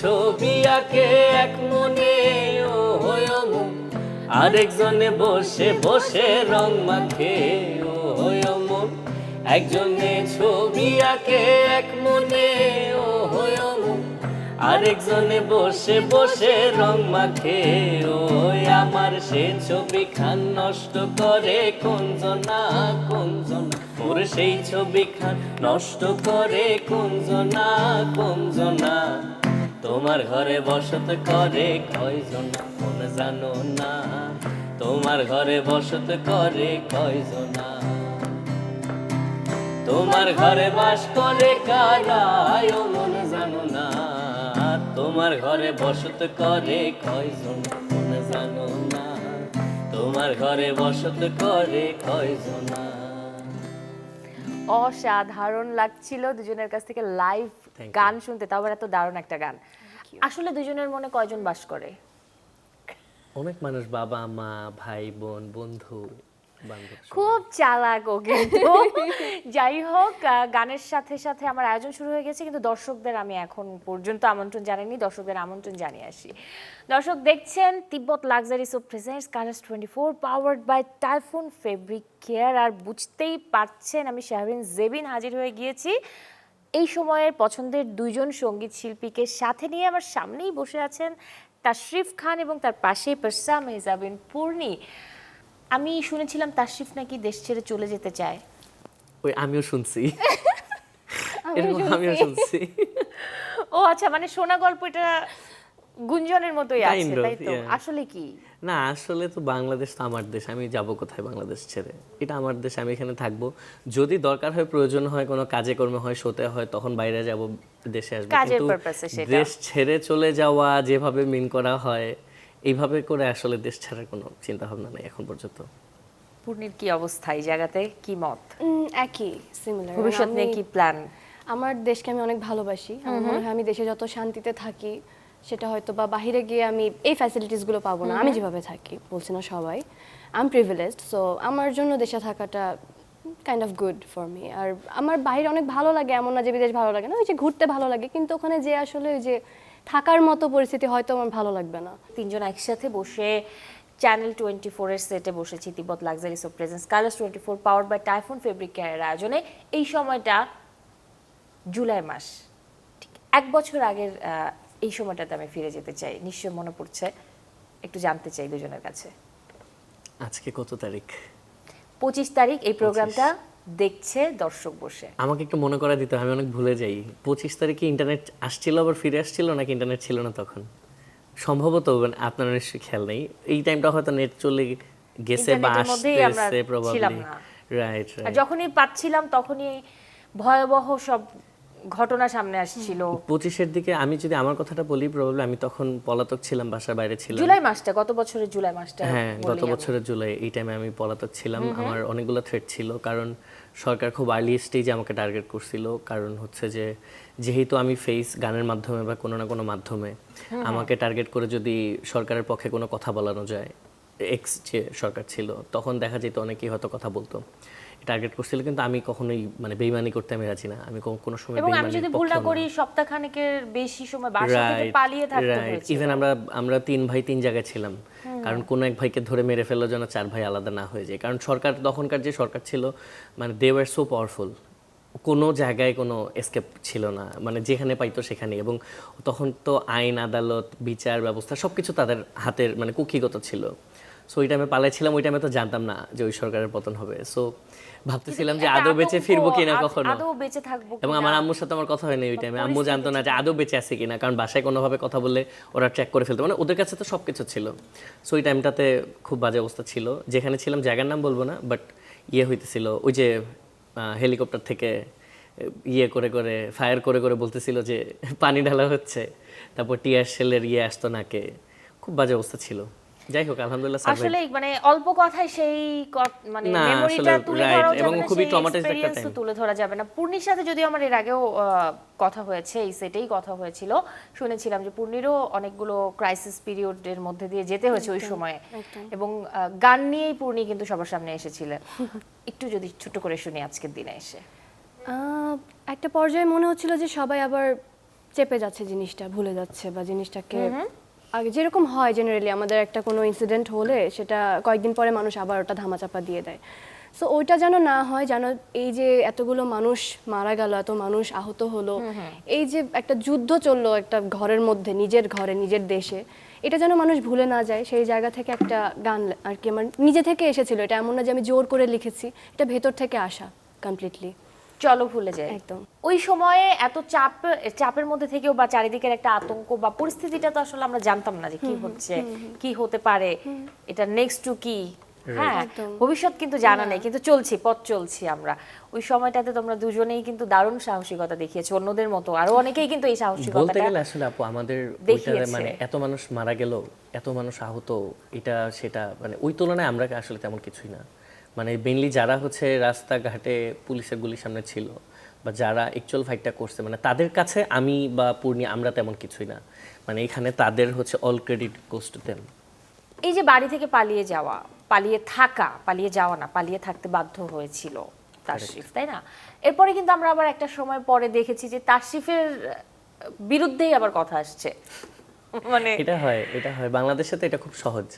ছবি আঁকে এক মনে, ও আরেকজনে বসে বসে রং মাখে, ও একজনে ছবি আঁকে এক মনে, ও আরেকজনে বসে বসে রং মাখে ওই আমার। সে ছবি খান নষ্ট করে কোনজনা কোনজনা। ওর সেই ছবি খান নষ্ট করে কোনজনা কোনজনা তোমার ঘরে বসত করে কয়জনা কোন জানো না? তোমার ঘরে বসত করে কয়জনা? তোমার ঘরে বাস করে কারায় মন জানো না? তোমার ঘরে বসত করে কয়জন মন জানো না? তোমার ঘরে বসত করে কয়জনা? অসাধারণ লাগছিল দুজনের কাছ থেকে লাইভ. গান শুনতে তাও আবার এত দারুণ একটা গান। আসলে দুজনের মনে কয়জন বাস করে? অনেক মানুষ বাবা মা ভাই বোন বন্ধু খুব চালাক ও কিন্তু। যাই হোক গানের সাথে সাথে আমার আয়োজন শুরু হয়ে গেছে কিন্তু দর্শকদের আমি এখন পর্যন্ত আমন্ত্রণ জানাইনি দর্শকদের আমন্ত্রণ জানিয়ে আসি। দর্শক দেখছেন Tibbet luxury soap presents colours twenty four powered by Typhoon fabric care আর বুঝতেই পারছেন আমি শাহরিন জেবিন হাজির হয়ে গিয়েছি। এই সময়ের পছন্দের দুইজন সংগীত শিল্পীকে সাথে নিয়ে আমার সামনেই বসে আছেন তাশরিফ খান এবং তার পাশে পার্সা মেহজাবিন পূর্ণি। আমি শুনেছিলাম তাশরিফ নাকি দেশ ছেড়ে চলে যেতে চায়। ওই আমিও শুনছি। এরকম আমিও শুনছি। ও আচ্ছা মানে শোনা গল্প এটা গুঞ্জনের মতোই আছে তাই তো? আসলে কি? না আসলে তো বাংলাদেশ তো আমার দেশ আমি যাব কোথায় বাংলাদেশ ছেড়ে? এটা আমার দেশ আমি এখানে থাকব। যদি দরকার হয় প্রয়োজন হয় কোনো কাজে কর্মে হয় শোতে হয় তখন বাইরে যাব দেশে আসব। কিন্তু। দেশ ছেড়ে চলে যাওয়া যেভাবে মিন করা হয় এইভাবে করে আসলে দেশ ছাড়ার কোনো চিন্তা ভাবনা নেই এখন পর্যন্ত। পূর্ণির কি অবস্থা? এই জায়গাতে কি মত? একই সিমিলার ভবিষ্যৎ নিয়ে কি প্ল্যান আমার দেশকে আমি অনেক ভালোবাসি। আমার মনে হয় আমি দেশে যত শান্তিতে থাকি সেটা হয়তো বা বাইরে গিয়ে আমি এই ফ্যাসিলিটিসগুলো পাবো না। আমি যেভাবে থাকি বলছি না সবাই। আই এম প্রিভিলেজড সো আমার জন্য দেশে থাকাটা kind of good for me আর আমার বাইরে অনেক ভালো লাগে এমন না যে বিদেশ ভালো লাগে না ওই যে ঘুরতে ভালো লাগে কিন্তু ওখানে যে আসলে ওই যে থাকার মতো পরিস্থিতি হয়তো আমার ভালো লাগবে না। তিনজন একসাথে বসে চ্যানেল টোয়েন্টি ফোরের সেটে বসেছি Tibbet luxury soap presents colours twenty four power by Typhoon fabric কেয়ারের আয়োজনে। এই সময়টা জুলাই মাস ঠিক এক বছর আগের এই সময়টাতে আমি ফিরে যেতে চাই। নিশ্চয় মনে পড়ছে একটু জানতে চাই দুজনের কাছে। আজকে কত তারিখ? পঁচিশ তারিখ এই প্রোগ্রামটা দেখছে দর্শক বসে। আমাকে একটু মনে করা দিতে আমি অনেক ভুলে যাই। পঁচিশ তারিখে ইন্টারনেট আসছিল আবার ফিরে আসছিল নাকি ইন্টারনেট ছিল না তখন? সম্ভবত মানে আপনার নিশ্চয়ই খেয়াল নেই। এই টাইমটা হয়তো নেট চলে গেছে বা আসতেছে প্রবাবলি রাইট রাইট যখনই পাচ্ছিলাম তখনই ভয়াবহ সব ঘটনা সামনে আসছিল। পঁচিশের দিকে আমি যদি আমার কথাটা বলি প্রবাবলি আমি তখন পলাতক ছিলাম বাসার বাইরে ছিলাম। জুলাই মাসটা গত বছরের জুলাই মাসটা হ্যাঁ গত বছরের জুলাই এই টাইমে আমি পলাতক ছিলাম। আমার অনেকগুলো থ্রেট ছিল কারণ সরকার খুব আর্লি স্টেজে আমাকে টার্গেট করছিল। কারণ হচ্ছে যে যেহেতু আমি ফেস গানের মাধ্যমে বা কোনো না কোনো মাধ্যমে আমাকে টার্গেট করে যদি সরকারের পক্ষে কোনো কথা বলানো যায় এক্স যে সরকার ছিল তখন দেখা যেত অনেকেই হয়তো কথা বলতো। টার্গেট করছিল কিন্তু আমি কখনোই মানে বেইমানি করতে আমি রাজি না। আমি কোনো- সময় এবং আমি যদি ভুল না। করি সপ্তাহখানেকের বেশি সময় বাসা থেকে পালিয়ে থাকতে হয়েছে। ইভেন আমরা আমরা তিন ভাই তিন জায়গায় ছিলাম। কারণ কোন এক ভাইকে ধরে মেরে ফেলার জন্য চার ভাই আলাদা না হয়ে যায়। কারণ সরকার তখনকার যে সরকার ছিল মানে দে ওয়ার সো পাওয়ারফুল কোনো জায়গায় কোনো এসকেপ ছিল না। মানে যেখানে পাইতো সেখানে। এবং তখন তো আইন আদালত বিচার ব্যবস্থা সবকিছু তাদের হাতের মানে কুক্ষিগত ছিল। সো ওই টাইমে পালাইছিলাম ওই টাইমে তো জানতাম না যে ওই সরকারের পতন হবে। সো ভাবতেছিলাম যে আদৌ বেঁচে ফিরবো কিনা কখনো? আদৌ বেঁচে থাকব এবং আমার আম্মুর সাথে আমার কথা হয়নি ওই টাইমে আম্মু জানতো না যে আদৌ বেঁচে আছে কিনা কারণ বাসায় কোনোভাবে কথা বললে ওরা ট্র্যাক করে ফেলতো। মানে ওদের কাছে তো সব কিছু ছিল। সো ওই টাইমটাতে খুব বাজে অবস্থা ছিল। যেখানে ছিলাম জায়গার নাম বলব না বাট ইয়ে হইতেছিল। ওই যে হেলিকপ্টার থেকে ইয়ে করে করে ফায়ার করে করে বলতেছিল যে পানি ঢালা হচ্ছে। তারপর টিয়ার শেলের ইয়ে আসতো নাকে। খুব বাজে অবস্থা ছিল। যাই হোক আলহামদুলিল্লাহ আসলে মানে অল্প কথায় সেই মানে মেমোরিটা তুলে ধরা যাবে না খুবই traumatized একটা তো তুলে ধরা যাবে না। পূর্ণির সাথে যদিও আমার এর আগেও কথা হয়েছে এই সেটেই কথা হয়েছিল। শুনেছিলাম যে পূর্ণিরও অনেকগুলো ক্রাইসিস পিরিয়ডের মধ্যে দিয়ে যেতে হয়েছে ওই সময়ে। এবং গান নিয়েই পূর্ণি কিন্তু সবার সামনে এসেছিল। একটু যদি ছোট করে শুনি আজকের দিনে এসে। আহ, একটা পর্যায়ে মনে হচ্ছিল যে সবাই আবার চেপে যাচ্ছে জিনিসটা ভুলে যাচ্ছে বা জিনিসটাকে আগে যেরকম হয় জেনারেলি আমাদের একটা কোনো ইনসিডেন্ট হলে সেটা কয়েকদিন পরে মানুষ আবার ওটা ধামাচাপা দিয়ে দেয়। সো ওইটা যেন না হয় যেন এই যে এতগুলো মানুষ মারা গেল এত মানুষ আহত হলো এই যে একটা যুদ্ধ চলল একটা ঘরের মধ্যে নিজের ঘরে নিজের দেশে এটা যেন মানুষ ভুলে না যায় সেই জায়গা থেকে একটা গান আর কি আমার নিজে থেকে এসেছিল। এটা এমন না যে আমি জোর করে লিখেছি এটা ভেতর থেকে আসা কমপ্লিটলি চলো ভুলে যাই। একদম। ওই সময়ে এত চাপ চাপের মধ্যে থেকেও বা চারিদিকের একটা আতঙ্ক বা পরিস্থিতিটা তো আসলে আমরা জানতাম না যে কি হচ্ছে কি হতে পারে এটা নেক্সট টু কি? হ্যাঁ ভবিষ্যৎ কিন্তু জানা নেই কিন্তু চলছি পথ চলছি আমরা। ওই সময়টাতে তোমরা দুজনেই কিন্তু দারুণ সাহসিকতা দেখিয়েছো অন্যদের মতো। আরও অনেকেই কিন্তু এই বলতে গেলে আসলে আপু আমাদের। মানে এত মানুষ মারা গেল এত মানুষ আহত এটা সেটা মানে ওই তুলনায় আমরা আসলে তেমন কিছুই না। মানে মেনলি যারা হচ্ছে রাস্তাঘাটে পুলিশের গুলির সামনে ছিল বা যারা অ্যাকচুয়াল ফাইটটা করছে মানে তাদের কাছে আমি বা পূর্ণি আমরা তেমন কিছুই না। মানে এখানে তাদের হচ্ছে all credit goes to them এই যে বাড়ি থেকে পালিয়ে যাওয়া পালিয়ে থাকা পালিয়ে যাওয়া না পালিয়ে থাকতে বাধ্য হয়েছিল তাশরিফ তাই না? এরপরে কিন্তু আমরা আবার একটা সময় পরে দেখেছি যে তাশরিফের বিরুদ্ধেই আবার কথা আসছে। মানে এটা হয় এটা হয়। বাংলাদেশে তো এটা খুব সহজ।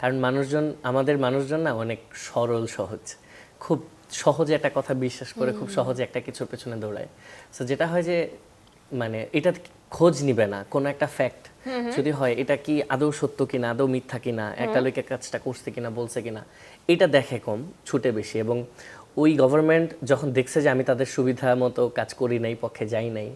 কারণ মানুষজন আমাদের মানুষজন না অনেক সরল সহজ। খুব সহজে একটা কথা বিশ্বাস করে খুব সহজে একটা কিছুর পেছনে দৌড়ায়। সো যেটা হয় যে মানে এটা খোঁজ নিবে না কোনো একটা ফ্যাক্ট যদি হয় এটা কি আদৌ সত্য কিনা আদৌ মিথ্যা কিনা একটা লোকের কাজটা করছে কিনা বলছে কিনা এটা দেখে কম ছুটে বেশি। এবং ওই গভর্নমেন্ট যখন দেখছে যে আমি তাদের সুবিধা মতো কাজ করি নাই পক্ষে যাই নাই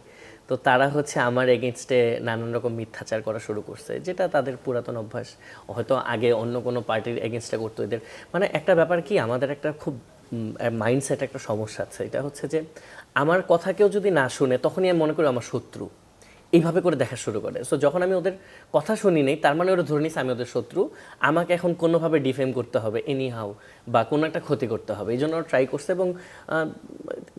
তো তারা হচ্ছে আমার এগেনস্টে নানান রকম মিথ্যাচার করা শুরু করছে, যেটা তাদের পুরাতন অভ্যাস। হয়তো আগে অন্য কোনো পার্টির এগেনস্টে করতো এদের। মানে একটা ব্যাপার কি, আমাদের একটা খুব মাইন্ডসেট একটা সমস্যা আছে। এটা হচ্ছে যে, আমার কথা কেউ যদি না শুনে, তখনই আমি মনে করি আমার শত্রু। এইভাবে করে দেখা শুরু করে। সো যখন আমি ওদের কথা শুনি নেই তার মানে ওরা ধরে নিচ্ছে আমি ওদের শত্রু। আমাকে এখন কোনোভাবে ডিফেম করতে হবে এনি হাউ বা কোনো একটা ক্ষতি করতে হবে। এই জন্য ওরা ট্রাই করছে এবং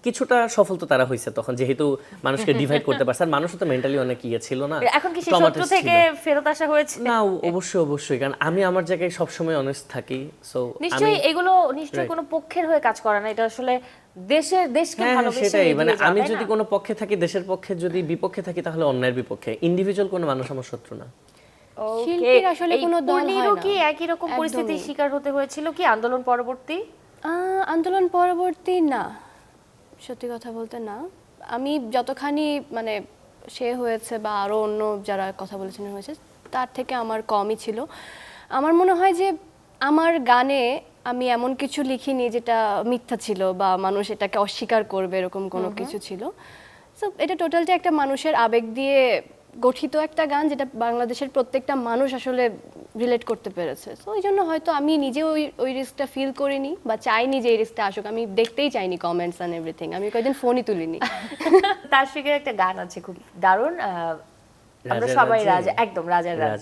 কিছুটা সফল তো তারা হয়েছে তখন যেহেতু মানুষকে ডিভাইড করতে পারছে। আর মানুষও তো মেন্টালি অনেক ইয়ে ছিল না এখন কি শত্রু থেকে ফেরত আসা হয়েছে? না অবশ্যই অবশ্যই। কারণ আমি আমার জায়গায় সবসময় অনেস্ট থাকি সো নিশ্চয়ই এগুলো নিশ্চয়ই কোনো পক্ষের হয়ে কাজ করে না। এটা আসলে দেশের দেশকে হ্যাঁ হ্যাঁ, ভালোবেসে সেটাই। মানে আমি যদি কোনো পক্ষে থাকি দেশের পক্ষে যদি বিপক্ষে থাকি তাহলে অন্যায়ের বিপক্ষে। ইন্ডিভিজুয়াল কোনো মানুষ আমার শত্রু না। শিল্পীর আসলে কোনো দল হয় না। কি একই রকম পরিস্থিতির শিকার হতে হয়েছিল কি আন্দোলন পরবর্তী? আহ, আন্দোলন পরবর্তী না। সত্যি কথা বলতে না। আমি যতখানি মানে সে হয়েছে বা আরও অন্য যারা কথা বলেছেন হয়েছে তার থেকে আমার কমই ছিল। আমার মনে হয় যে আমার গানে আমি এমন কিছু লিখিনি যেটা মিথ্যা ছিল বা মানুষ এটাকে অস্বীকার করবে এরকম কোনো কিছু ছিল। সো এটা টোটালটা একটা মানুষের আবেগ দিয়ে গঠিত একটা গান যেটা বাংলাদেশের প্রত্যেকটা মানুষ আসলে রিলেট করতে পেরেছে। তো ওই জন্য হয়তো আমি নিজে ওই ওই রিস্কটা ফিল করিনি বা চাইনি যে এই রিস্কটা আসুক। আমি দেখতেই চাইনি কমেন্টস অ্যান্ড এভরিথিং আমি কয়েকদিন ফোনই তুলিনি। তার শিখের একটা গান আছে খুব দারুণ আহ, আমরা সবাই রাজা। একদম রাজার রাজ।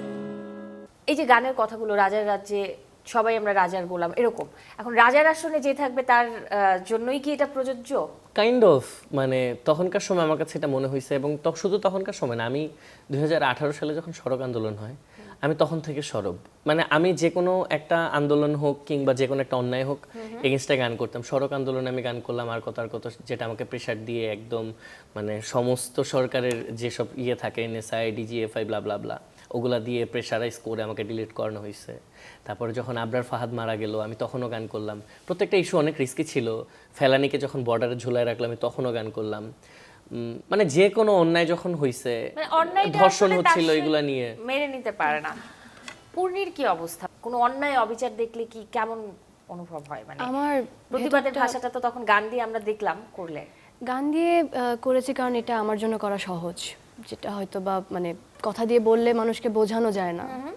এই যে গানের কথাগুলো রাজার রাজ্যে সবাই আমরা রাজার গোলাম এরকম। এখন রাজার আসনে যে থাকবে তার জন্যই কি এটা প্রযোজ্য? কাইন্ড অফ মানে তখনকার সময় আমার কাছে এটা মনে হয়েছে এবং শুধু তখনকার সময় না আমি দুই হাজার আঠারো সালে যখন সড়ক আন্দোলন হয় আমি তখন থেকে সরব। মানে আমি যে কোনো একটা আন্দোলন হোক কিংবা যে কোনো একটা অন্যায় হোক এগেনস্টে গান করতাম। সড়ক আন্দোলনে আমি গান করলাম আর কথার কথা যেটা আমাকে প্রেশার দিয়ে একদম মানে সমস্ত সরকারের যেসব ইয়ে থাকে NSI DGFI blah blah blah ওগুলা দিয়ে প্রেশারাইজ করে আমাকে ডিলিট করানো হয়েছে তারপরে যখন আবরার ফাহাদ মারা গেল আমি তখনও গান করলাম। প্রত্যেকটা ইস্যু অনেক রিস্কি ছিল। ফেলানিকে যখন বর্ডারে ঝুলায় রাখলাম আমি তখনও গান করলাম। মানে যে কোনো অন্যায় যখন হয়েছে মানে ধর্ষণ হচ্ছিল এগুলা নিয়ে। মেনে নিতে পারে না। পূর্ণির কি অবস্থা? কোনো অন্যায় অবিচার দেখলে কি কেমন অনুভব হয়? মানে আমার প্রতিবাদের ভাষাটা তো তখন গান দিয়ে আমরা দেখলাম করলে। গান দিয়ে করেছি কারণ এটা আমার জন্য করা সহজ। যেটা হয়তো বা মানে কথা দিয়ে বললে মানুষকে বোঝানো যায় না।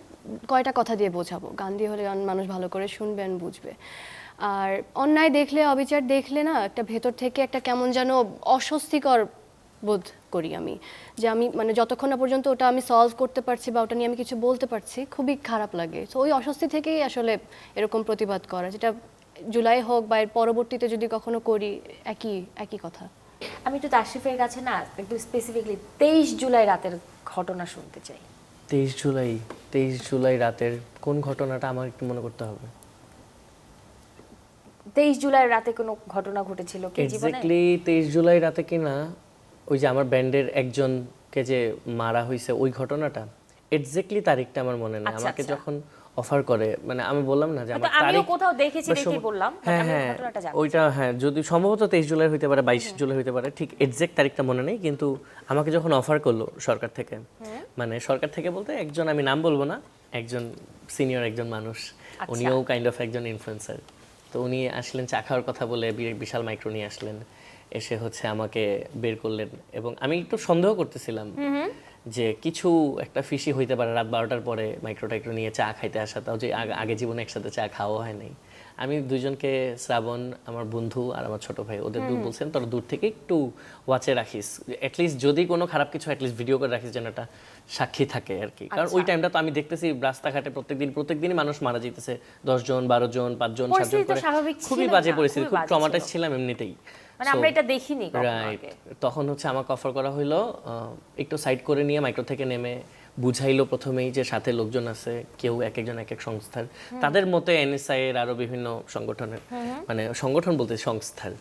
কয়টা কথা দিয়ে বোঝাবো? গান দিয়ে হলে গান মানুষ ভালো করে শুনবে and বুঝবে। আর অন্যায় দেখলে অবিচার দেখলে না একটা ভেতর থেকে একটা কেমন যেন অস্বস্তিকর বোধ করি আমি। যে আমি মানে যতক্ষণ না পর্যন্ত ওটা আমি সলভ করতে পারছি বা ওটা নিয়ে আমি কিছু বলতে পারছি খুবই খারাপ লাগে। তো ওই অস্বস্তি থেকেই আসলে এরকম প্রতিবাদ করা যেটা জুলাই হোক বা এর পরবর্তীতে যদি কখনো করি একই একই কথা। আমি একটু তাশরিফের কাছে না একটু স্পেসিফিকলি তেইশ জুলাই রাতের ঘটনা শুনতে চাই। তেইশ জুলাই তেইশ জুলাই রাতের কোন ঘটনাটা আমার একটু মনে করতে হবে? তেইশ জুলাই রাতে কোনো ঘটনা ঘটেছিল কি এক্স্যাক্টলি তেইশ জুলাই রাতে কি না ওই যে আমার ব্যান্ডের একজনকে যে মারা হয়েছে ওই ঘটনাটা এক্স্যাক্টলি তারিখটা আমার মনে নেই। আচ্ছা, আমাকে আচ্ছা। যখন অফার করে। মানে আমি বললাম না যে আমার আমিও কোথাও দেখেছি সম- বললাম, হ্যাঁ হ্যাঁ ওইটা হ্যাঁ যদি সম্ভবত তেইশ জুলাই হতে পারে বাইশ জুলাই হতে পারে ঠিক এক্সাক্ট তারিখটা মনে নেই কিন্তু আমাকে যখন অফার করল সরকার থেকে মানে সরকার থেকে বলতে একজন আমি নাম বলব না একজন সিনিয়র একজন মানুষ আচ্ছা। উনিও কাইন্ড অফ একজন ইনফ্লুয়েন্সার তো উনি আসলেন চা খাওয়ার কথা বলে বিশাল মাইক্রো নিয়ে আসলেন এসে হচ্ছে আমাকে বের করলেন এবং আমি একটু সন্দেহ করতেছিলাম। যে কিছু একটা ফিসি হইতে পারে রাত বারোটার পরে মাইক্রো টাইক্রো নিয়ে চা খাইতে আসা তাও যে আগে- জীবনে একসাথে চা খাওয়া হয় নাই। আমি দুজনকে শ্রাবণ আমার বন্ধু আর আমার ছোট ভাই ওদের দূর বলছেন তোরা দূর থেকে একটু ওয়াচে রাখিস। অ্যাটলিস্ট যদি কোনো খারাপ কিছু অ্যাটলিস্ট ভিডিও করে রাখিস যেন একটা সাক্ষী থাকে আর কি। কারণ ওই টাইমটা তো আমি দেখতেছি রাস্তাঘাটে প্রত্যেকদিন প্রত্যেকদিনই মানুষ মারা যেতেছে দশ জন বারো জন পাঁচজন সাতজন করে। খুবই বাজে পরিস্থিতি খুব ট্রমাটাইজ ছিলাম এমনিতেই। মানে আমরা এটা দেখিনি রাইট তখন হচ্ছে আমাকে অফার করা হলো একটু সাইড করে নিয়ে মাইক্রো থেকে নেমে বুঝাইলো প্রথমেই যে সাথে লোকজন আছে কেউ এক একজন এক এক সংস্থার। তাদের মতে এনএসআই এর আরও বিভিন্ন সংগঠনের মানে সংগঠন বলতে সংস্থার।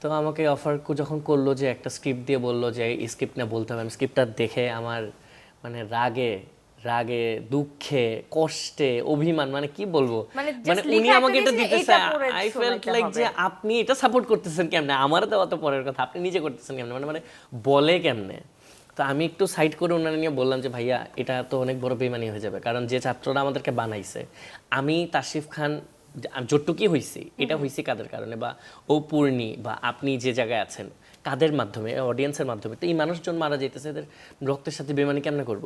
তো আমাকে অফার যখন করল যে একটা স্ক্রিপ্ট দিয়ে বলল যে এই স্ক্রিপ্ট না বলতে হবে আমি স্ক্রিপ্টটা দেখে আমার মানে রাগে রাগে দুঃখে কষ্টে অভিমান মানে কি বলব? মানে মানে উনি আমাকে এটা দিতেছে আই ফেল্ট লাইক যে আপনি এটা সাপোর্ট করতেছেন কেমনে? আমার তো পরের কথা আপনি নিজে করতেছেন কেমনে? মানে মানে বলে কেমনে? তো আমি একটু সাইড করে ওনারা নিয়ে বললাম যে ভাইয়া এটা তো অনেক বড় বেমানি হয়ে যাবে কারণ যে ছাত্ররা আমাদেরকে বানাইছে আমি তাসিফ খান যতটুকুই হইছি এটা হইছি কাদের কারণে? বা ও পূর্ণি বা আপনি যে জায়গায় আছেন কাদের মাধ্যমে? অডিয়েন্সের মাধ্যমে? তো এই মানুষজন মারা যেতেছে এদের রক্তের সাথে বেমানি কেমনে করব?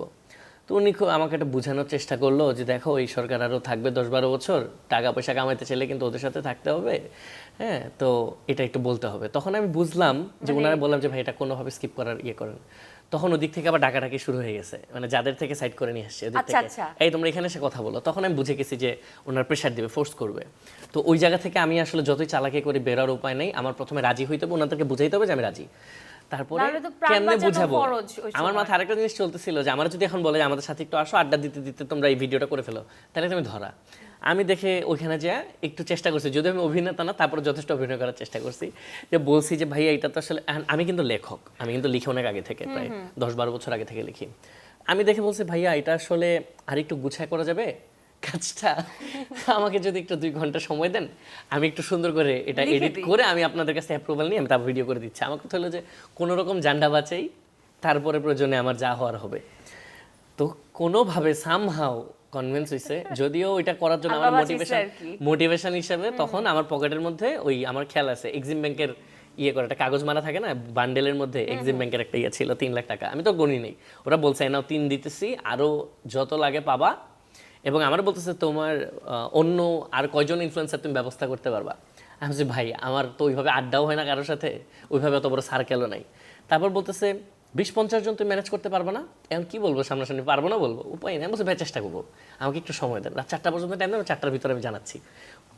তো উনি আমাকে একটা বোঝানোর চেষ্টা করল যে দেখো এই সরকার আরও থাকবে দশ বারো বছর টাকা পয়সা কামাইতে চাইলে কিন্তু ওদের সাথে থাকতে হবে। হ্যাঁ তো এটা একটু বলতে হবে। তখন আমি বুঝলাম যে ওনারা বললাম যে ভাই এটা কোনোভাবে স্কিপ করার ইয়ে করেন। তখন ওদিক থেকে আবার ডাকাডাকি শুরু হয়ে গেছে। মানে যাদের থেকে সাইড করে নিয়ে আসছে আচ্ছা, থেকে। আচ্ছা। এই তোমরা এখানে এসে কথা বলো। তখন আমি বুঝে গেছি যে ওনার প্রেশার দিবে ফোর্স করবে। তো ওই জায়গা থেকে আমি আসলে যতই চালাকি করে বেরোর উপায় নেই। আমার প্রথমে রাজি হইতে হবে ওনাদেরকে বুঝাইতে হবে যে আমি রাজি। তারপরে কেমনে বুঝাবো? আমার মাথায় আরেকটা জিনিস চলতেছিল যে আমার যদি এখন বলে যে আমাদের সাথে একটু আসো আড্ডা দিতে দিতে তোমরা এই ভিডিওটা করে ফেলো তাহলে তুমি ধরা। আমি দেখে ওইখানে যা একটু চেষ্টা করছি যদি আমি অভিনেতা না তারপরে যথেষ্ট অভিনয় করার চেষ্টা করছি যে বলছি যে ভাইয়া এটা তো আসলে আমি কিন্তু লেখক আমি কিন্তু লিখি অনেক আগে থেকে প্রায় দশ বারো বছর আগে থেকে লিখি। আমি দেখে বলছি ভাইয়া এটা আসলে আর একটু গুছায় করা যাবে? কাজটা আমাকে যদি একটু দুই ঘণ্টা সময় দেন আমি একটু সুন্দর করে এটা এডিট করে আমি আপনাদের কাছে অ্যাপ্রুভাল নিয়ে আমি তারপর ভিডিও করে দিচ্ছি। আমার কথা হলো যে কোনো রকম জান্ডা বাঁচাই তারপরে প্রয়োজনে আমার যা হওয়ার হবে। তো কোনোভাবে সামহাও কনভিন্স হইছে যদিও এটা করার জন্য আমার মোটিভেশন মোটিভেশন হিসেবে তখন আমার পকেটের মধ্যে ওই আমার খেয়াল আছে এক্সিম ব্যাংকের ইয়ে করে একটা কাগজ মারা থাকে না বান্ডেলের মধ্যে এক্সিম ব্যাংকের একটা ইয়ে ছিল তিন লাখ টাকা। আমি তো গণি নেই। ওরা বলছে নাও তিন দিতেছি আরও যত লাগে পাবা এবং আমার বলতেছে তোমার অন্য আর কয়জন ইনফ্লুয়েন্সার তুমি ব্যবস্থা করতে পারবা? আমি বলছি ভাই আমার তো ওইভাবে আড্ডাও হয় না কারোর সাথে ওইভাবে অত বড় সার্কেলও নাই। তারপর বলতেছে বিশ পঞ্চাশ জন তুমি ম্যানেজ করতে পারব না? এখন কি বলব সামনাসামনি পারব না বলব? উপায় নেই। আমি বলছি ভাই চেষ্টা করব। আমাকে একটু সময় দেন। রাত চারটা পর্যন্ত টাইম দেন চারটার ভিতরে আমি জানাচ্ছি।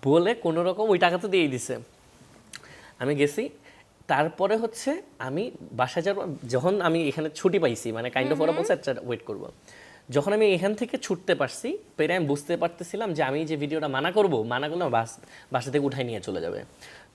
বলে কোনো রকম ওই টাকা তো দিয়েই দিছে। আমি গেছি। তারপরে হচ্ছে আমি বাসায় যাওয়ার যখন আমি এখানে ছুটি পাইছি মানে কাইন্ড অফ ওরা বলছে আচ্ছা ওয়েট করব। যখন আমি এখান থেকে ছুটতে পারছি পেরে আমি বুঝতে পারতেছিলাম যে আমি যে ভিডিওটা মানা করব মানা করলে বাস বাসা থেকে উঠাই নিয়ে চলে যাবে।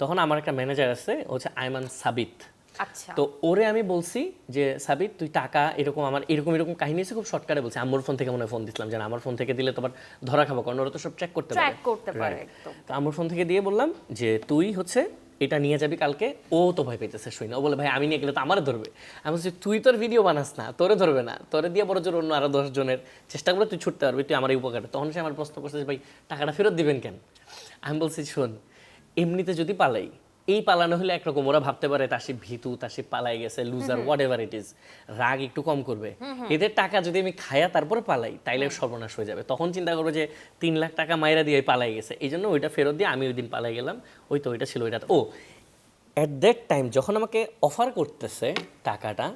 তখন আমার একটা ম্যানেজার আছে ও হচ্ছে আইমান সাবিত। আচ্ছা। তো ওরে আমি বলছি যে সাবিত তুই টাকা এরকম আমার এরকম এরকম কাহিনী আছে? খুব শর্টকাটে বলছি আমার ফোন থেকে মনে হয় ফোন দিছিলাম। যে আমার ফোন থেকে দিলে তোমার ধরা খাব কারণ ওরা তো সব পারে। করতে পারে তো আমার ফোন থেকে দিয়ে বললাম যে তুই হচ্ছে এটা নিয়ে যাবি কালকে, ও তো ভয় পেতেছে শুই না। ও বলে, ভাই, আমি নিয়ে গেলে তো আমার ধরবে। আমি বলছি, তুই তোর ভিডিও বানাস না, তোরে ধরবে না। তোরে দিয়ে বড় জোর অন্য আরও দশজনের চেষ্টা করে তুই ছুটতে পারবি, তুই আমার এই উপকার। তখন সে আমার প্রশ্ন করছে ভাই, টাকাটা ফেরত দিবেন কেন? আমি বলছি, শোন, এমনিতে যদি পালাই এই পালানো হলে একরকম ওরা ভাবতে পারে তাসি ভীতু তাসি পালাই গেছে loser whatever it is রাগ একটু কম করবে। এদের টাকা যদি আমি খায়া তারপরে পালাই তাইলে সর্বনাশ হয়ে যাবে। তখন চিন্তা করব যে তিন লাখ টাকা মাইরা দিয়ে পালাই গেছে। এই জন্য ওইটা ফেরত দিয়ে আমি ওই দিন পালাই গেলাম। ওই তো ওইটা ছিল ওইটা ও অ্যাট দ্যাট টাইম যখন আমাকে অফার করতেছে টাকাটা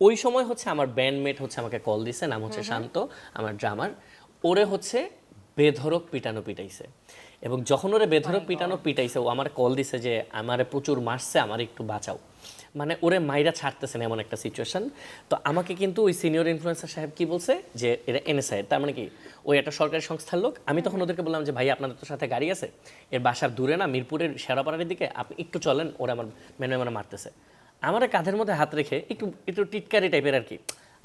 ওই সময় হচ্ছে আমার ব্যান্ডমেট হচ্ছে আমাকে কল দিছে নাম হচ্ছে শান্ত আমার ড্রামার ওরে হচ্ছে বেধরক পিটানো পিটাইছে। এবং যখন ওরে বেধরক পিটানো পিটাইছে ও আমার কল দিছে যে আমারে প্রচুর মারছে আমার একটু বাঁচাও। মানে ওরে মাইরা ছাড়তেছে না এমন একটা সিচুয়েশন তো আমাকে কিন্তু ওই সিনিয়র ইনফ্লুয়েন্সার সাহেব কি বলছে? যে এটা এনএসআই তার মানে কি? ওই একটা সরকারি সংস্থার লোক। আমি তখন ওদেরকে বললাম যে ভাই আপনাদের তো সাথে গাড়ি আছে। এর বাসার দূরে না মিরপুরের শেরাপাড়ার দিকে আপনি একটু চলেন ওরা আমার মেনে মানে মারতেছে। আমার কাঁধের মধ্যে হাত রেখে একটু একটু টিটকারি টাইপের আর কি।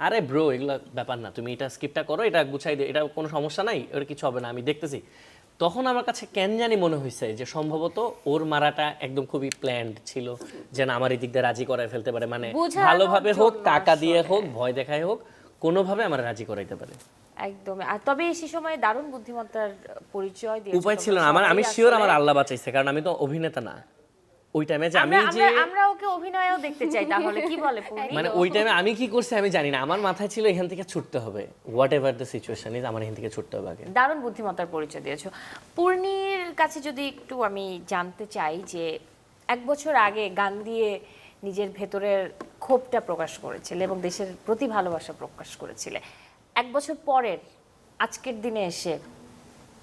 আরে ব্রো এগুলো ব্যাপার না। তুমি এটা স্কিপটা করো এটা গুছাই দিও এটা কোনো সমস্যা নাই ওর কিছু হবে না আমি দেখতেছি। তখন আমার কাছে কেন জানি মনে হয়েছে যে সম্ভবত ওর মারাটা একদম খুবই প্ল্যান্ড ছিল যেন আমার এই দিক দিয়ে রাজি করায় ফেলতে পারে। মানে ভালোভাবে হোক টাকা দিয়ে হোক ভয় দেখায় হোক কোনোভাবে আমার রাজি করাইতে পারে। একদম আর তবে সে সময় দারুণ বুদ্ধিমত্তার পরিচয় দিয়ে উপায় ছিল না। আমার আমি শিওর আমার আল্লাহ বাঁচাইছে কারণ আমি তো অভিনেতা না। ওই টাইমে যে আমি যে আমরা ওকে অভিনয়েও দেখতে চাই তাহলে কি বলে মানে ওই টাইমে আমি কি করছি আমি জানি না আমার মাথায় ছিল এখান থেকে ছুটতে হবে। Whatever the situation is আমার এখান থেকে ছুটতে হবে আগে। দারুণ বুদ্ধিমত্তার পরিচয় দিয়েছ। পূর্ণির কাছে যদি একটু আমি জানতে চাই যে এক বছর আগে গান দিয়ে নিজের ভেতরের ক্ষোভটা প্রকাশ করেছিলে এবং দেশের প্রতি ভালোবাসা প্রকাশ করেছিলে। এক বছর পরের আজকের দিনে এসে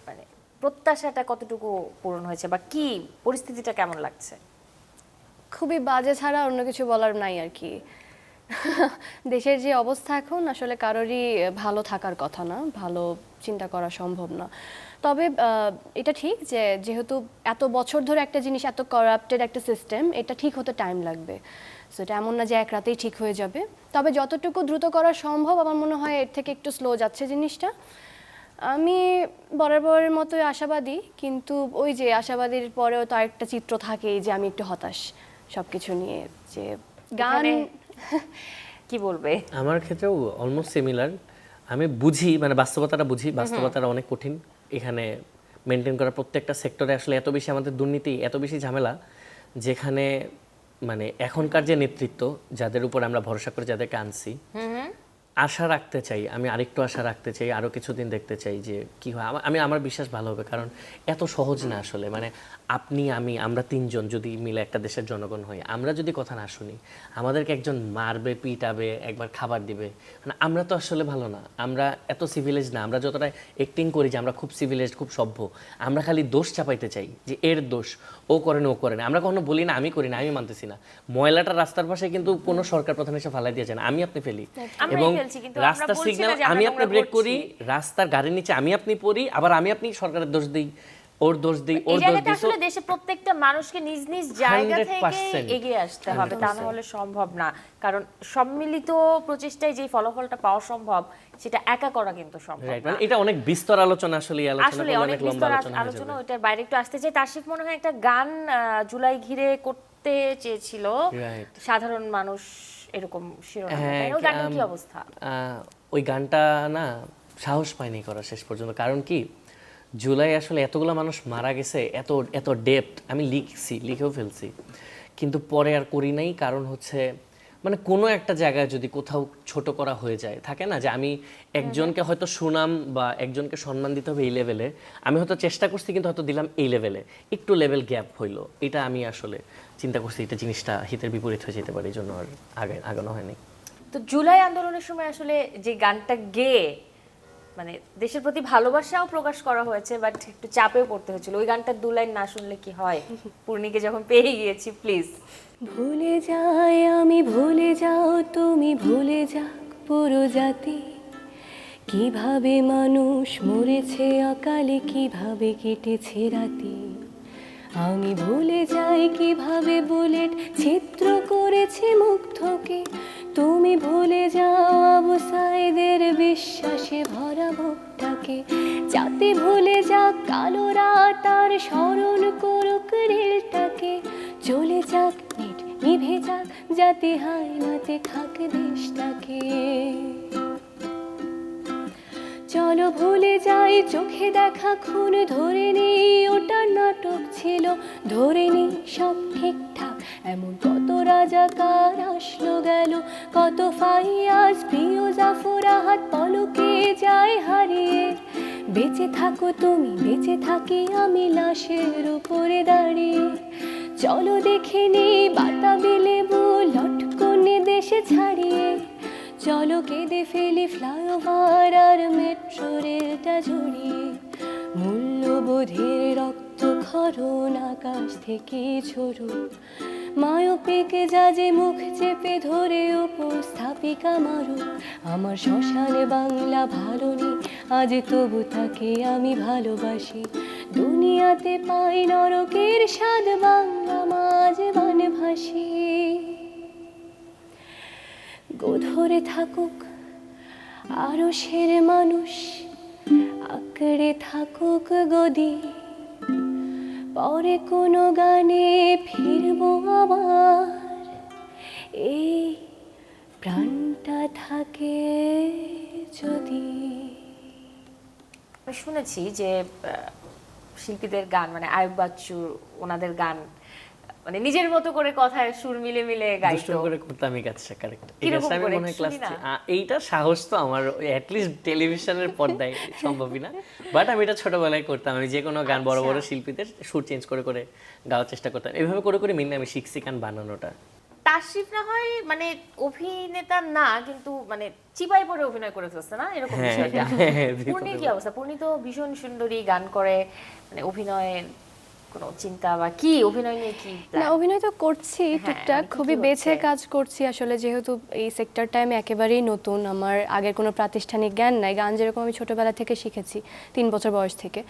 মানে প্রত্যাশাটা কতটুকু পূরণ হয়েছে বা কি পরিস্থিতিটা কেমন লাগছে? খুবই বাজে ছাড়া অন্য কিছু বলার নাই আর কি। দেশের যে অবস্থা এখন আসলে কারোরই ভালো থাকার কথা না, ভালো চিন্তা করা সম্ভব না। তবে এটা ঠিক যে যেহেতু এত বছর ধরে একটা জিনিস এত করাপ্টেড একটা সিস্টেম এটা ঠিক হতে টাইম লাগবে। সো এটা এমন না যে এক রাতেই ঠিক হয়ে যাবে। তবে যতটুকু দ্রুত করা সম্ভব, আমার মনে হয় এর থেকে একটু স্লো যাচ্ছে জিনিসটা। আমি বরাবরের মতোই আশাবাদী, কিন্তু ওই যে আশাবাদীর পরেও তো আরেকটা চিত্র থাকেই যে আমি একটু হতাশ। সবকিছু নিয়ে যে গান কি বলবে? আমার ক্ষেত্রেও অলমোস্ট সিমিলার আমি বুঝি মানে বাস্তবতাটা বুঝি বাস্তবতাটা অনেক কঠিন। এখানে মেনটেন করা প্রত্যেকটা সেক্টরে আসলে এত বেশি আমাদের দুর্নীতি এত বেশি ঝামেলা যেখানে মানে এখনকার যে নেতৃত্ব যাদের উপর আমরা ভরসা করে যাদেরকে আনছি আশা রাখতে চাই আমি আরেকটু আশা রাখতে চাই আরও কিছুদিন দেখতে চাই যে কি হয়। আমি আমার বিশ্বাস ভালো হবে কারণ এত সহজ না আসলে। মানে আপনি আমি আমরা তিনজন যদি মিলে একটা দেশের জনগণ হই আমরা যদি কথা না শুনি আমাদেরকে একজন মারবে পিটাবে একবার খাবার দিবে মানে আমরা তো আসলে ভালো না। আমরা এত সিভিলাইজ না আমরা যতটা অ্যাক্টিং করি যে আমরা খুব সিভিলাইজড খুব সভ্য আমরা খালি দোষ চাপাইতে চাই যে এর দোষ ও করে না ও করে না। আমরা কখনো বলি না আমি করি না আমি মানতেছি না। ময়লাটা রাস্তার পাশে কিন্তু কোনো সরকার প্রধান এসে ফালাই দিয়েছে না আমি আপনি ফেলি। এবং রাস্তার সিগন্যাল আমি আপনি ব্রেক করি রাস্তার গাড়ির নিচে আমি আপনি পড়ি আবার আমি আপনি সরকারের দোষ দিই। ওর দোষ দিই ওর দোষ দিই আসলে দেশে প্রত্যেকটা মানুষকে নিজ নিজ জায়গা থেকে এগিয়ে আসতে হবে। তা না হলে সম্ভব না। কারণ সম্মিলিত প্রচেষ্টায় যে ফলাফলটা পাওয়া সম্ভব সেটা একা করা কিন্তু সম্ভব না। মানে এটা অনেক বিস্তর আলোচনা আসলে আলোচনা আসলে অনেক বিস্তর আলোচনা ওইটার বাইরে একটু আসতে চাই। তাসিফ মনে হয় একটা গান জুলাই ঘিরে করতে চেয়েছিল। সাধারণ মানুষ এরকম শিরোনাম হ্যাঁ, কি অবস্থা? ওই গানটা না সাহস পাইনি করা শেষ পর্যন্ত। কারণ কি? জুলাই আসলে এতগুলো মানুষ মারা গেছে, এত এত ডেপথ আমি লিখছি, লিখেও ফেলছি। কিন্তু পরে আর করি নাই, কারণ হচ্ছে মানে কোনো একটা জায়গায় যদি কোথাও ছোট করা হয়ে যায়, থাকে না? যে আমি একজনকে হয়তো সুনাম বা একজনকে সম্মান দিতে হবে এই লেভেলে আমি হয়তো চেষ্টা করছি, কিন্তু হয়তো দিলাম এই লেভেলে একটু লেভেল গ্যাপ হইল। এটা আমি আসলে চিন্তা করছি, এটা জিনিসটা হিতের বিপরীত হয়ে যেতে পারে, এই জন্য আর আগে, আগানো হয়নি। তো জুলাই আন্দোলনের সময় আসলে যে গানটা গেয়ে মানে দেশের প্রতি ভালোবাসাও প্রকাশ করা হয়েছে বাট একটু চাপেও পড়তে হয়েছিল। ওই গানটার দু লাইন না শুনলে কি হয়? পূর্ণিকে যখন পেয়ে গিয়েছি প্লিজ ভুলে যাই আমি, ভুলে যাও তুমি, ভুলে যাক পুরো জাতি। কীভাবে মানুষ মরেছে, অকালে কীভাবে কেটেছে রাতি? আমি ভুলে যাই কীভাবে বুলেট চিত্র করেছে মুগ্ধকে। তুমি ভুলে যাও অবসায়ীদের বিশ্বাসে ভরা ভোগটাকে যাতে ভুলে যাক কালো রাত আর স্মরণ করুক রেলটাকে চলে যাক নিভে যাক, যাতে হাই মাতে খাক দেশটাকে। চল ভুলে যাই, চোখে দেখা খুন ধরে নেই, ওটা নাটক ছিল, ধরে নেই সব ঠিকঠাক। এমন কত রাজাকার আসলো গেল, কত ফাইয়াজ, প্রিয় জাফর হাত পলকে যায় হারিয়ে। বেঁচে থাকো তুমি, বেঁচে থাকি আমি লাশের উপরে দাঁড়িয়ে। চলো দেখে নি বাতাবি লেবু লটকনে দেশে ছাড়িয়ে। চলো কেঁদে ফেলি ফ্লাইওভার আর মেট্রো রেলটা জড়িয়ে। মূল্যবোধের রক্ত খরণ আকাশ থেকে ঝরু যা যে মুখ চেপে ধরে উপস্থাপিকা মারুক। আমার শ্মশানে বাংলা ভালো নেই আজ তবু তাকে আমি ভালোবাসি। দুনিয়াতে পাই নরকের স্বাদ, বাংলা মাঝ বান ভাসি গোধরে থাকুক আরও সের মানুষ আঁকড়ে থাকুক গদি। পরে কোনো গানে ফিরবো আবার, এই প্রাণটা থাকে যদি। আমি শুনেছি যে শিল্পীদের গান মানে আয়ুব বাচ্চু ওনাদের গান মানে নিজের মতো করে কথায় সুর মিলে মিলে গাইতো। করে করতাম এই কাজটা কারেক্ট এই কাজটা আমি মনে ক্লাস এইটা সাহস তো আমার অ্যাটলিস্ট টেলিভিশনের পর্দায় সম্ভবই না। বাট আমি এটা ছোটবেলায় করতাম আমি যে কোনো গান বড় বড় শিল্পীদের সুর চেঞ্জ করে করে গাওয়ার চেষ্টা করতাম। এভাবে করে করে মিলে আমি শিখছি গান বানানোটা। তাশরিফ না হয় মানে অভিনেতা না কিন্তু মানে চিপাই পরে অভিনয় করে ফেলছে না? এরকম হ্যাঁ, বিষয়টা। হ্যাঁ, হ্যাঁ, পূর্ণির কি অবস্থা? পূর্ণি তো ভীষণ সুন্দরী গান করে মানে অভিনয়ের কোনো চিন্তা বা কি অভিনয় নিয়ে কি না অভিনয় তো করছি হ্যাঁ, টুকটাক খুবই বেছে কাজ করছি আসলে যেহেতু এই সেক্টরটা আমি একেবারেই নতুন আমার আগের কোনো প্রাতিষ্ঠানিক জ্ঞান নাই গান যেরকম আমি ছোটবেলা থেকে শিখেছি তিন বছর বয়স থেকে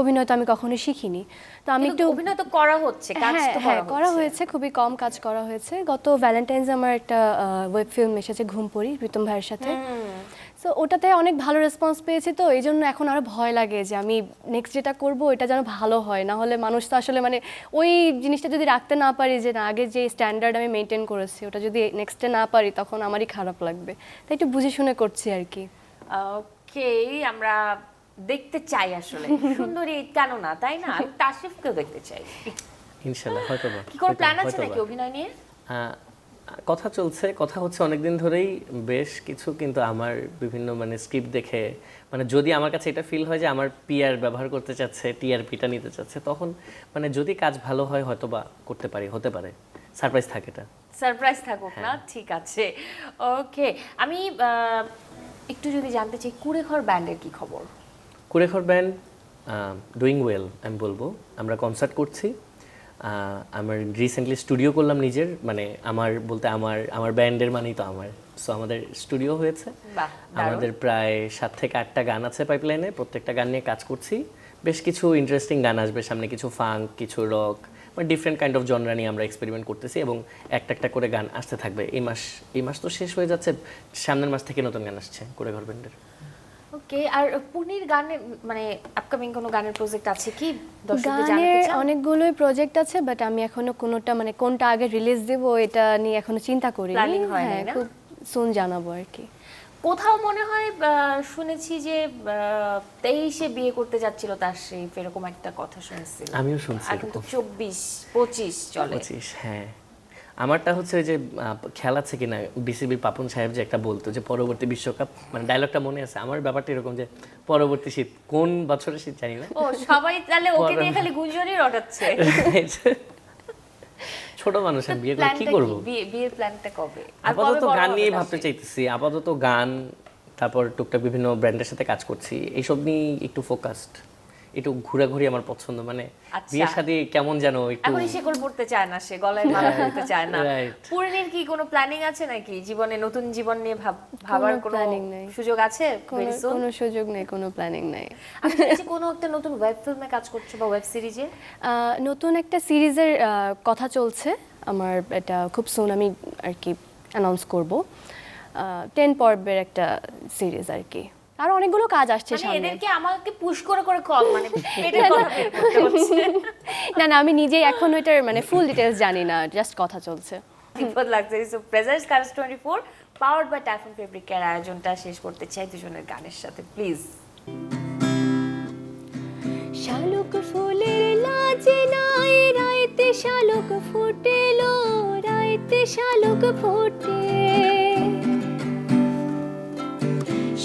অভিনয় তো আমি কখনো শিখিনি। তো আমি একটু অভিনয় তো করা হচ্ছে কাজ হ্যাঁ তো হ্যাঁ করা হয়েছে খুবই কম কাজ করা হয়েছে। গত ভ্যালেন্টাইন্স আমার একটা ওয়েব ফিল্ম এসেছে ঘুম পড়ি প্রীতম ভাইয়ের সাথে। সো ওটাতে অনেক ভালো রেসপন্স পেয়েছি তো এই জন্য এখন আরও ভয় লাগে যে আমি নেক্সট যেটা করব এটা যেন ভালো হয়। না হলে মানুষ তো আসলে মানে ওই জিনিসটা যদি রাখতে না পারি যে না আগে যে স্ট্যান্ডার্ড আমি মেনটেন করেছি ওটা যদি নেক্সটে না পারি তখন আমারই খারাপ লাগবে। তাই একটু বুঝে শুনে করছি আর কি। ওকে আমরা দেখতে চাই আসলে। সুন্দরী কেন না তাই না? আমি তাশরিফকেও দেখতে চাই। ইনশাল্লাহ হয়তো কি কোনো প্ল্যান আছে নাকি অভিনয় নিয়ে? কথা চলছে কথা হচ্ছে অনেকদিন ধরেই বেশ কিছু কিন্তু আমার বিভিন্ন মানে স্ক্রিপ্ট দেখে মানে যদি আমার কাছে এটা ফিল হয় যে আমার পিআর ব্যবহার করতে চাচ্ছে টিআরপিটা নিতে চাচ্ছে তখন মানে যদি কাজ ভালো হয় হয়তো বা করতে পারি হতে পারে। সারপ্রাইজ থাকে এটা। সারপ্রাইজ থাকুক না? হ্যাঁ। ঠিক আছে। ওকে আমি একটু যদি জানতে চাই কুড়েঘর ব্যান্ডের কি খবর? কুরেখর ব্যান্ড ডুইং ওয়েল আমি বলব। আমরা কনসার্ট করছি। আমার রিসেন্টলি স্টুডিও করলাম নিজের মানে আমার বলতে আমার আমার ব্যান্ডের মানেই তো আমার। সো আমাদের স্টুডিও হয়েছে। আমাদের প্রায় সাত থেকে আটটা গান আছে পাইপলাইনে প্রত্যেকটা গান নিয়ে কাজ করছি। বেশ কিছু ইন্টারেস্টিং গান আসবে। সামনে কিছু ফাঙ্ক কিছু রক মানে ডিফারেন্ট কাইন্ড অফ জনরা নিয়ে আমরা এক্সপেরিমেন্ট করতেছি এবং একটা একটা করে গান আসতে থাকবে। এই মাস এই মাস তো শেষ হয়ে যাচ্ছে। সামনের মাস থেকে নতুন গান আসছে। করে ঘর ব্যান্ডের ওকে আর পুনির গানে মানে আপকামিং কোনো গানের প্রজেক্ট আছে কি? গানের অনেকগুলোই প্রজেক্ট আছে বাট আমি এখনও কোনোটা মানে কোনটা আগে রিলিজ দেব এটা নিয়ে এখনও চিন্তা করি হয়? খুব সুন জানাব আর কি। কোথাও মনে হয় আহ, শুনেছি যে তেইশে বিয়ে করতে যাচ্ছিল তার সেই এরকম একটা কথা শুনেছি। আমিও শুনছি চব্বিশ পঁচিশ চলে। পঁচিশ হ্যাঁ। আমারটা হচ্ছে ওই যে খেয়াল আছে কিনা বিসিবির পাপন সাহেব যে একটা বলতো যে পরবর্তী বিশ্বকাপ মানে ডায়লগটা মনে আছে? আমার ব্যাপারটা এরকম যে পরবর্তী শীত কোন বছরের শীত জানি না। ও সবাই তাহলে ওকে নিয়ে খালি গুঞ্জনই রটাচ্ছে। ছোট মানুষ আমি বিয়ে করে কি করব? বিয়ে বিয়ের প্ল্যানটা কবে? আপাতত গান নিয়ে ভাবতে চাইতেছি আপাতত গান তারপর টুকটাক বিভিন্ন ব্র্যান্ডের সাথে কাজ করছি এইসব নিয়ে একটু ফোকাসড একটু ঘোরাঘুরি আমার পছন্দ মানে আচ্ছা। বিয়ের সাথে কেমন যেন একটু এখনই শেকল পড়তে চায় না সে গলায় মালা পড়তে চায় না. পূর্ণির কি কোনো প্ল্যানিং আছে নাকি? জীবনে নতুন জীবন নিয়ে ভাব- ভাবার কোনো planning নেই। সুযোগ আছে কোনো সুযোগ নেই কোনো প্ল্যানিং নাই। আমি কোনো একটা নতুন ওয়েব ফিল্মে কাজ করছ বা ওয়েব সিরিজে আহ, নতুন একটা সিরিজের কথা চলছে। আমার এটা খুব সুন আমি আর কি অ্যানাউন্স করব। টেন পর্বের একটা সিরিজ আর কি। আর অনেকগুলো কাজ আসছে মানে সামনে। এদেরকে আমাকে পুশ করে করে কল মানে হচ্ছে। না না আমি নিজেই এখন ওইটার মানে ফুল ডিটেলস জানি না জাস্ট কথা চলছে। বিপদ লাগছে। Soap presents colours twenty four powered by Typhoon ফেব্রিকের আয়োজনটা শেষ করতে চাই দুজনের গানের সাথে প্লিজ শালুক ফুলের লাজে নাই রাইতে শালুক ফুটেলো রাইতে শালুক ফোটে।